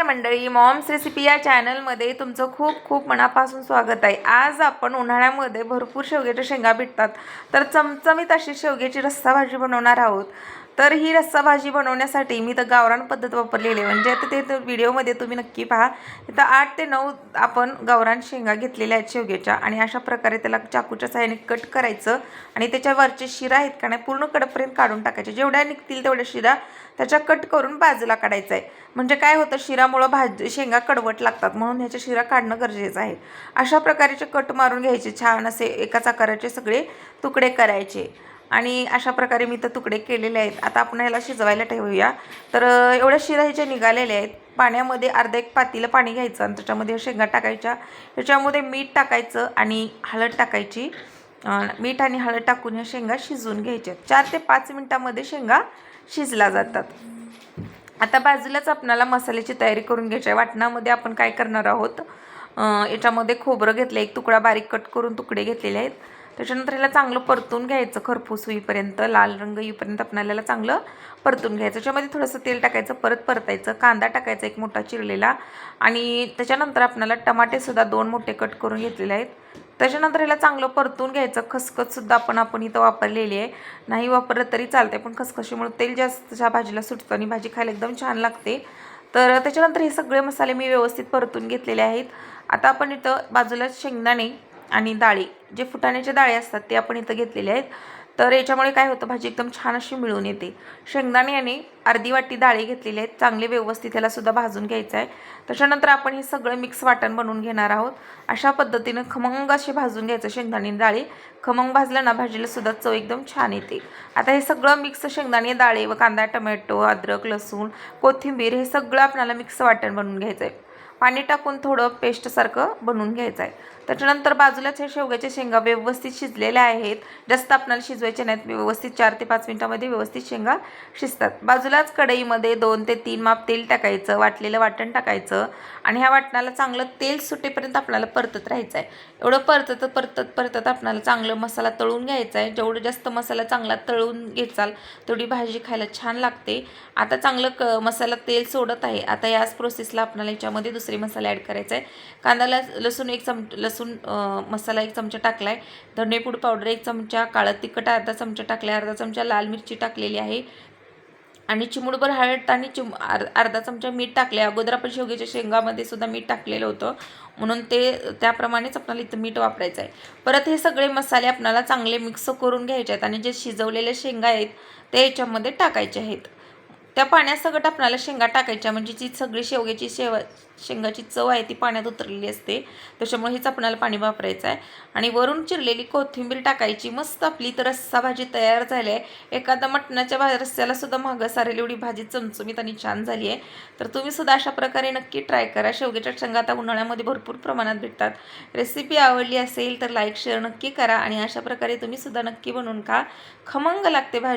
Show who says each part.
Speaker 1: नमस्कार मंडळी moms recipe या चॅनलमध्ये तुमचं खूप खूप मनापासून स्वागत आहे. आज आपण उन्हाळ्यामध्ये भरपूर शेवग्याच्या शेंगा भेटतात तर चमचमीत अशी शेवग्याची रस्सा भाजी बनवणार आहोत. तर ही रस्सा भाजी बनवण्यासाठी मी तर गावरान पद्धत वापरलेली आहे. म्हणजे आता ते व्हिडिओमध्ये तुम्ही नक्की पहा. इथं आठ ते नऊ आपण गावरान शेंगा घेतलेल्या आहेत शेवग्याच्या आणि अशा प्रकारे त्याला चाकूच्या सहाय्याने कट करायचं आणि त्याच्यावरचे शिरा आहेत का नाही पूर्ण कडपर्यंत काढून टाकायचे. जेवढ्या निघतील तेवढ्या शिरा त्याच्या कट करून बाजूला काढायचं आहे. म्हणजे काय होतं शिरामुळं भाजी शेंगा कडवट लागतात म्हणून ह्याच्या शिरा काढणं गरजेचं आहे. अशा प्रकारेचे कट मारून घ्यायचे छान असे एकाच आकाराचे सगळे तुकडे करायचे. आणि अशा प्रकारे मी तर तुकडे केलेले आहेत. आता आपण ह्याला शिजवायला ठेवूया. तर एवढ्या शिरा ह्याच्या निघालेल्या आहेत. पाण्यामध्ये अर्धा एक पातीलं पाणी घ्यायचं आणि त्याच्यामध्ये शेंगा टाकायच्या. ह्याच्यामध्ये मीठ टाकायचं आणि हळद टाकायची. मीठ आणि हळद टाकून ह्या शेंगा शिजवून घ्यायच्या. चार ते पाच मिनटामध्ये शेंगा शिजला जातात. आता बाजूलाच आपणाला मसाल्याची तयारी करून घ्यायची आहे. वाटणामध्ये आपण काय करणार आहोत? याच्यामध्ये खोबरं घेतलं. एक तुकडा बारीक कट करून तुकडे घेतलेले आहेत. त्याच्यानंतर ह्याला चांगलं परतून घ्यायचं खरपूस होईपर्यंत लाल रंग येईपर्यंत आपल्याला चांगलं परतून घ्यायचं. त्याच्यामध्ये थोडंसं तेल टाकायचं परत परतायचं कांदा टाकायचा एक मोठा चिरलेला. आणि त्याच्यानंतर आपल्याला टमाटेसुद्धा दोन मोठे कट करून घेतलेले आहेत. त्याच्यानंतर ह्याला चांगलं परतून घ्यायचं. खसखससुद्धा आपण आपण इथं वापरलेली आहे. नाही वापरलं तरी चालते पण खसखशीमुळे तेल जास्त ह्या भाजीला सुटतं आणि भाजी खायला एकदम छान लागते. तर त्याच्यानंतर हे सगळे मसाले मी व्यवस्थित परतून घेतलेले आहेत. आता आपण इथं बाजूला शेंगदाणे आणि डाळी जे फुटाण्याचे डाळी असतात ते आपण इथं घेतलेले आहेत. तर याच्यामुळे काय होतं भाजी एकदम छान अशी मिळून येते. शेंगदाणे आणि अर्धी वाटी डाळी घेतलेली आहेत. चांगले व्यवस्थित त्याला सुद्धा भाजून घ्यायचं आहे. त्याच्यानंतर आपण हे सगळं मिक्स वाटण बनवून घेणार आहोत. अशा पद्धतीनं खमंग असे भाजून घ्यायचं शेंगदाणे डाळी. खमंग भाजलं ना भाजीला सुद्धा चव एकदम छान येते. आता हे सगळं मिक्स शेंगदाणे डाळी व कांदा टमॅटो अद्रक लसूण कोथिंबीर हे सगळं आपल्याला मिक्स वाटण बनवून घ्यायचं आहे. पाणी टाकून थोडं पेस्टसारखं बनवून घ्यायचं आहे. त्याच्यानंतर बाजूलाच हे शेवग्याच्या शेंगा व्यवस्थित शिजलेल्या आहेत. जास्त आपल्याला शिजवायचे नाहीत. व्यवस्थित चार ते पाच मिनटामध्ये व्यवस्थित शेंगा शिजतात. बाजूलाच कढईमध्ये दोन ते तीन माप तेल टाकायचं वाटलेलं वाटण टाकायचं आणि ह्या वाटणाला चांगलं तेल सुटेपर्यंत आपल्याला परतत राहायचं आहे. एवढं परतत परतत परतत आपल्याला चांगलं मसाला तळून घ्यायचा आहे. जेवढं जास्त मसाला चांगला तळून घेचाल तेवढी भाजी खायला छान लागते. आता चांगलं क मसाला तेल सोडत आहे. आता याच प्रोसेसला आपल्याला याच्यामध्ये दुसरं मसाले ॲड करायचा आहे. कांदा लस लसूण एक चम लसूण मसाला एक चमचा टाकला आहे धनेपूड पावडर एक चमचा काळं तिखट अर्धा चमचा टाकला आहे अर्धा चमचा लाल मिरची टाकलेली आहे. आणि चिमुडभर हळद आणि चिम अर् अर्धा चमचा मीठ टाकले अगोदर आपण शेवग्याच्या शेंगामध्ये सुद्धा मीठ टाकलेलं होतं. म्हणून ते त्याप्रमाणेच आपल्याला इथं मीठ वापरायचं आहे परत हे सगळे मसाले आपल्याला चांगले मिक्स करून घ्यायचे आहेत. आणि जे शिजवलेले शेंगा आहेत ते याच्यामध्ये टाकायचे आहेत. त्या पाण्यासकट आपल्याला शेंगा टाकायच्या म्हणजे जी सगळी शेवग्याची शेव शेंगाची चव आहे ती पाण्यात उतरलेली असते. त्याच्यामुळे हेच आपणाला पाणी वापरायचं आहे. आणि वरून चिरलेली कोथिंबीर टाकायची मस्त आपली तर रस्सा भाजी तयार झाली आहे. एखादा मटणाच्या भा रस्स्याला सुद्धा मागं सारेल एवढी भाजी चमचमीत आणि छान झाली आहे. तर तुम्ही सुद्धा अशा प्रकारे नक्की ट्राय करा. शेवग्याच्या शेंगा आता उन्हाळ्यामध्ये भरपूर प्रमाणात भेटतात. रेसिपी आवडली असेल तर लाईक शेअर नक्की करा. आणि अशा प्रकारे तुम्ही सुद्धा नक्की बनवून खा. खमंग लागते भाजी.